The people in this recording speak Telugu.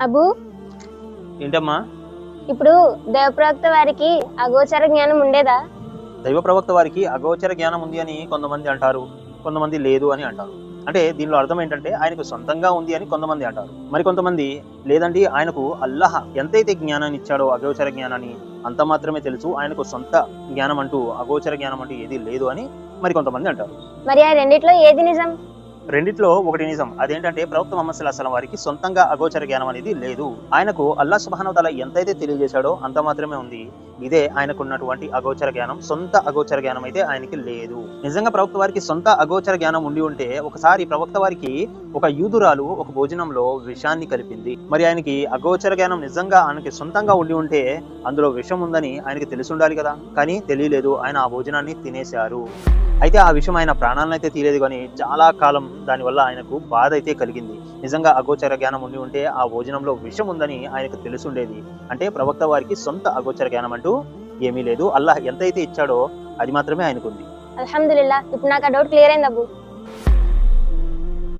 అబు ఏంటమ్మా? ఇప్పుడు దేవప్రవక్త వారికి అగోచర జ్ఞానం ఉండేదా? దైవ ప్రవక్త వారికి అగోచర జ్ఞానం ఉంది అని కొంతమంది అంటారు కొంతమంది లేదు అని అంటారు. అంటే దీనిలో అర్థం ఏంటంటే ఆయనకు సొంతంగా ఉంది అని కొంతమంది అంటారు. మరి కొంతమంది లేదండి ఆయనకు అల్లహ ఎంతైతే జ్ఞానాన్ని ఇచ్చాడో అగోచర జ్ఞానాన్ని అంత మాత్రమే తెలుసు ఆయనకు సొంత జ్ఞానం అంటూ అగోచర జ్ఞానం అంటూ ఏది లేదు అని మరి కొంతమంది అంటారు. మరి ఆ రెండిట్లో ఏది నిజం? రెండిట్లో ఒకటి నిజం. అదేంటంటే ప్రవక్త మొహమ్మద్ సల్లాహ్ వారికి సొంతంగా అగోచర జ్ఞానం అనేది లేదు. ఆయనకు అల్లా సుబానవతాల ఎంతైతే తెలియజేశాడో అంత మాత్రమే ఉంది. ఇదే ఆయనకు ఉన్నటువంటి అగోచర జ్ఞానం. సొంత అగోచర జ్ఞానం అయితే ఆయనకి లేదు. నిజంగా ప్రవక్త వారికి సొంత అగోచర జ్ఞానం ఉండి ఉంటే ఒకసారి ప్రవక్త వారికి ఒక యూదురాలు ఒక భోజనంలో విషాన్ని కలిపింది. మరి ఆయనకి అగోచర జ్ఞానం నిజంగా ఆయనకి సొంతంగా ఉండి ఉంటే అందులో విషం ఉందని ఆయనకి తెలిసి ఉండాలి కదా. కానీ తెలియలేదు ఆయన ఆ భోజనాన్ని తినేశారు. అయితే ఆ విషయం ఆయన ప్రాణాలను అయితే తీరేది కానీ చాలా కాలం దానివల్ల ఆయనకు బాధ అయితే కలిగింది. నిజంగా అగోచర జ్ఞానం ఉండి ఉంటే ఆ భోజనంలో విషం ఉందని ఆయనకు తెలుసుండేది అంటే ప్రవక్త వారికి సొంత అగోచర జ్ఞానం అంటే ఏమీ లేదు. అల్లాహ్ ఎంతైతే ఇచ్చాడో అది మాత్రమే ఆయనకుంది. అల్హమ్దుల్లా ఇప్పుడు నాకు ఆ డౌట్ క్లియర్ అయింది అబ్బు.